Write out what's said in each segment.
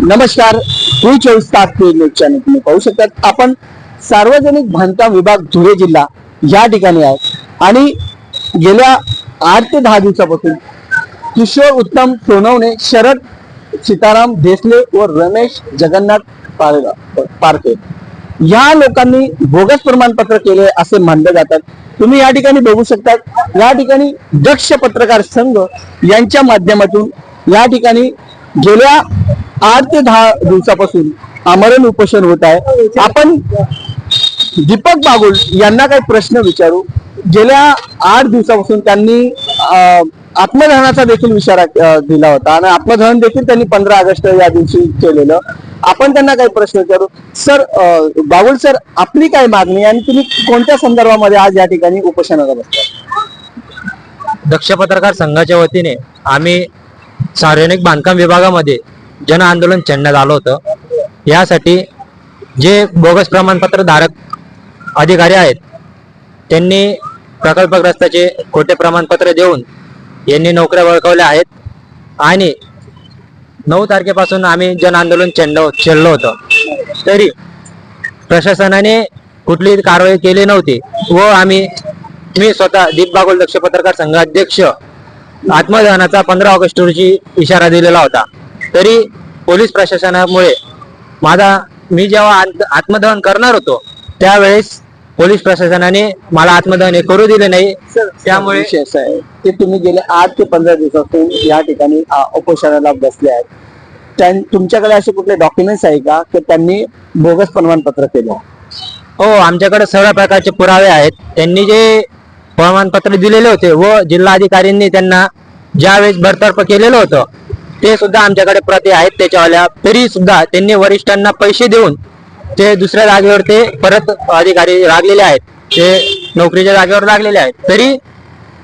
नमस्कार मी चोवीस तास न्यूज चॅनल तुम्ही पाहू शकतात. आपण सार्वजनिक बांधकाम विभाग धुळे जिल्हा या ठिकाणी आहे आणि गेल्या आठ ते दहा दिवसापासून किशोर उत्तम सोनवणे शरद सीताराम देसले व रमेश जगन्नाथ पारगा- पारखे या लोकांनी बोगस प्रमाणपत्र केले असे मानले जातात. तुम्ही या ठिकाणी बघू शकतात. या ठिकाणी दक्ष पत्रकार संघ यांच्या माध्यमातून या ठिकाणी गेल्या आठ ते दहा दिवसापासून आमरण उपोषण होत आहे. आपण दीपक बागुल यांना काही प्रश्न विचारू. गेल्या आठ दिवसापासून त्यांनी आत्मधनाचा आत्मदहनाचा देखील विचार दिला होता. आणि आत्मदहन देखील त्यांनी पंधरा ऑगस्ट या दिवशी केलेलं. आपण त्यांना काही प्रश्न विचारू. सर बागुल सर आपली काय मागणी आणि तुम्ही कोणत्या संदर्भामध्ये आज या ठिकाणी उपोषणाला बसता? दक्ष पत्रकार संघाच्या वतीने आम्ही सार्वजनिक बांधकाम विभागामध्ये जन आंदोलन छेडण्यात आलं होतं. यासाठी जे बोगस प्रमाणपत्र धारक अधिकारी आहेत त्यांनी प्रकल्पग्रस्ताचे खोटे प्रमाणपत्र देऊन यांनी नोकऱ्या बळकावल्या आहेत आणि नऊ तारखेपासून आम्ही जन आंदोलन छेडलो छेडलं होतं. तरी प्रशासनाने कुठलीही कारवाई केली नव्हती व आम्ही मी स्वतः दीप बागोल दक्ष पत्रकार संघाध्यक्ष आत्मदहनाचा पंधरा ऑगस्ट रोजी इशारा दिलेला होता. तरी पोलीस प्रशासनामुळे माझा मी जेव्हा आत- आत्मदहन करणार होतो त्यावेळेस पोलीस प्रशासनाने मला आत्मदहन हे करू दिले नाही. त्यामुळे की तुम्ही गेले आठ ते पंधरा दिवसापासून या ठिकाणी उपोषणाला बसले आहेत. तुमच्याकडे असे कुठले डॉक्युमेंट्स आहे का की त्यांनी बोगस प्रमाणपत्र केलं? हो आमच्याकडे सर्व प्रकारचे पुरावे आहेत. त्यांनी जे प्रमाणपत्र दिलेले होते व जिल्हाधिकाऱ्यांनी त्यांना ज्यावेळेस बडतर्फ केलेलं होतं ते सुद्धा आमच्याकडे प्रति आहेत त्याच्यावाल्या तरी सुद्धा त्यांनी वरिष्ठांना पैसे देऊन ते दुसऱ्या जागेवर ते परत अधिकारी लागलेले आहेत ते नोकरीच्या जागेवर लागलेले आहेत. तरी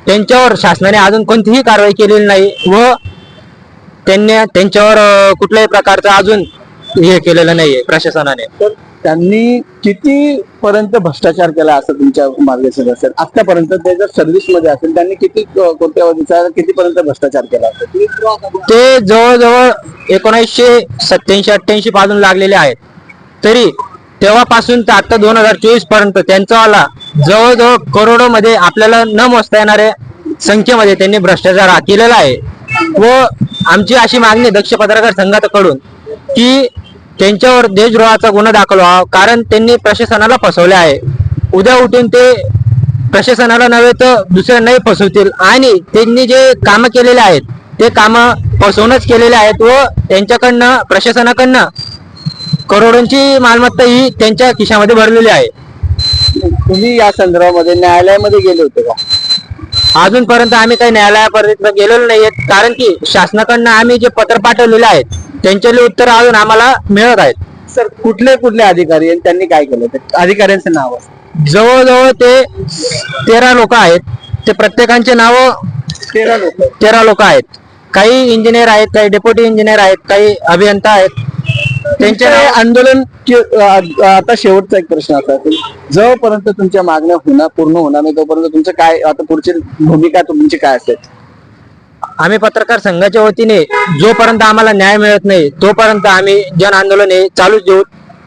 त्यांच्यावर शासनाने अजून कोणतीही कारवाई केलेली नाही व त्यांनी त्यांच्यावर कुठल्याही प्रकारचं अजून हे केलेलं नाहीये प्रशासनाने. तर त्यांनी किती पर्यंत भ्रष्टाचार केला असं तुमच्या मार्गदर्शन असेल? आतापर्यंत ते जर सर्व्हिसमध्ये असेल त्यांनी किती कोट्यावधीचा किती पर्यंत भ्रष्टाचार केला असेल ते जवळजवळ एकोणीसशे सत्याऐंशी अठ्ठ्याऐंशी पासून लागलेले आहेत. तरी तेव्हापासून ते आता दोन हजार चोवीसपर्यंत त्यांचावाला जवळजवळ करोडो मध्ये आपल्याला न मोजता येणाऱ्या संख्येमध्ये त्यांनी भ्रष्टाचार केलेला आहे. व आमची अशी मागणी दक्ष पत्रकार संघाकडून की त्यांच्यावर देशद्रोहाचा गुन्हा दाखल व्हावा कारण त्यांनी प्रशासनाला फसवले आहे. उद्या उठून ते प्रशासनाला नव्हे तर दुसऱ्यांनाही फसवतील. आणि त्यांनी जे कामं केलेले आहेत ते कामं फसवूनच केलेले आहेत व त्यांच्याकडनं प्रशासनाकडनं करोडोंची मालमत्ता ही त्यांच्या खिशामध्ये भरलेली आहे. तुम्ही या संदर्भामध्ये न्यायालयामध्ये गेले होते का? अजूनपर्यंत आम्ही काही न्यायालयापर्यंत गेलेलो नाहीये. कारण की शासनाकडनं आम्ही जे पत्र पाठवलेले आहेत त्यांचे उत्तर अजून आम्हाला मिळत आहेत. सर कुठले कुठले अधिकारी त्यांनी काय केलं? ते अधिकाऱ्यांचं नाव? जवळजवळ ते तेरा लोक आहेत. ते प्रत्येकांचे नाव तेरा लोक. तेरा लोक आहेत. काही इंजिनियर आहेत काही डेप्युटी इंजिनियर आहेत काही अभियंता आहेत. त्यांच्या आंदोलन आता शेवटचा एक प्रश्न आता जोपर्यंत तुमच्या मागण्या होणार पूर्ण होणार नाही तोपर्यंत तुमचं काय आता पुढची भूमिका तुमची काय असेल? आम्ही पत्रकार संघाच्या वतीने जोपर्यंत आम्हाला न्याय मिळत नाही तोपर्यंत आम्ही जन आंदोलन हे चालूच देऊ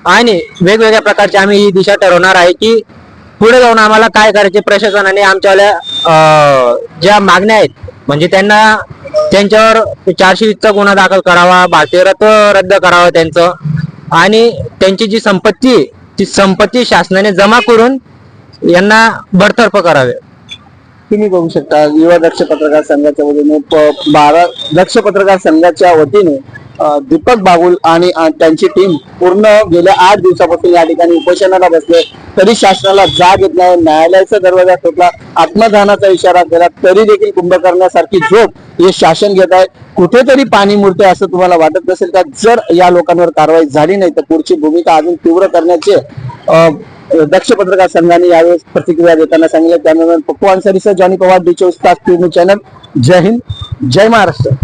आणि वेगवेगळ्या प्रकारची आम्ही ही दिशा ठरवणार आहे की पुढे जाऊन आम्हाला काय करायचे प्रशासनाने आमच्यावाल्या अं, ज्या मागण्या आहेत म्हणजे त्यांना त्यांच्यावर चारशे वीसचा गुन्हा दाखल करावा भारतीयरत्न रद्द करावं त्यांचं. आणि त्यांची जी संपत्ती ती संपत्ती शासनाने जमा करून यांना बडतर्फ करावे. तुम्ही बघू शकता युवा दक्ष पत्रकार संघाच्या वतीने बारा दक्ष पत्रकार संघाच्या वतीने दीपक बागुल आणि त्यांची टीम पूर्ण गेल्या आठ दिवसापासून या ठिकाणी उपोषणाला बसले. तरी शासनाला जाग येत नाही. न्यायालयाचा दरवाजा ठोकला आत्मदानाचा इशारा केला तरी देखील कुंभकर्णासारखी झोप हे शासन घेत आहे. कुठेतरी पाणी मुरते असं तुम्हाला वाटत नसेल का? जर या लोकांवर कारवाई झाली नाही तर पुढची भूमिका अजून तीव्र करण्याचे दक्ष पत्रकार संघाने यावेळेस प्रतिक्रिया देताना सांगितलं. त्यानंतर Pappu Ansari sir Johnny Pawar D चोवीस तास चॅनल. जय हिंद. जय महाराष्ट्र.